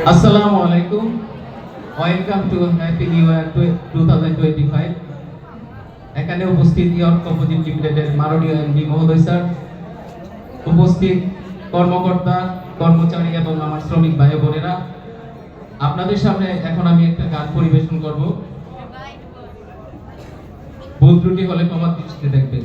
আসসালামু আলাইকুম। Welcome to happy new year two thousand twenty five এখানে উপস্থিত ইয়র্ক কম্পোজিট লিমিটেডের মাননীয় এমডি মহোদয় স্যার। উপস্থিত কর্মকর্তা, কর্মচারী এবং আমার শ্রমিক ভাই বোনেরা। আপনাদের সামনে এখন আমি একটা গান পরিবেশন করব। ভুল ত্রুটি হলে ক্ষমা দৃষ্টিতে দেখবেন।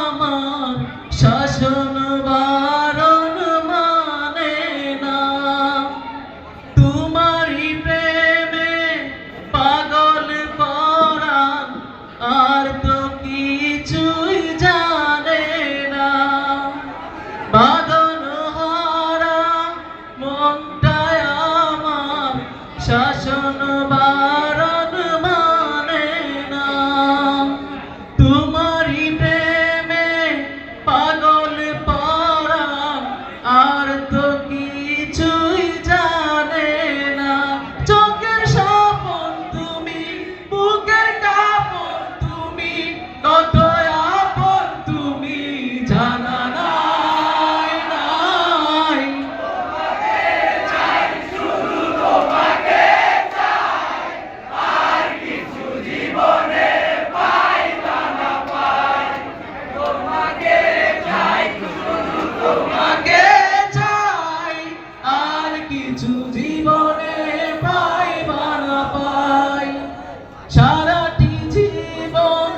আমার শাসন বারণ মানে না। তোমারই পাগল পরাণ আর তো কিছুই জানে না। বাদন হারা শাসন কিছু জীবনে পাই বানা পাই। সারাটি জীবন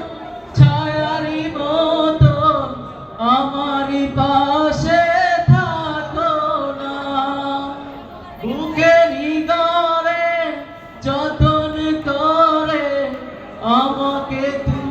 ছায়ারি মতন আমারই পাশে থাকো না। বুকে নিগরে যতন করে আমাকে তুমি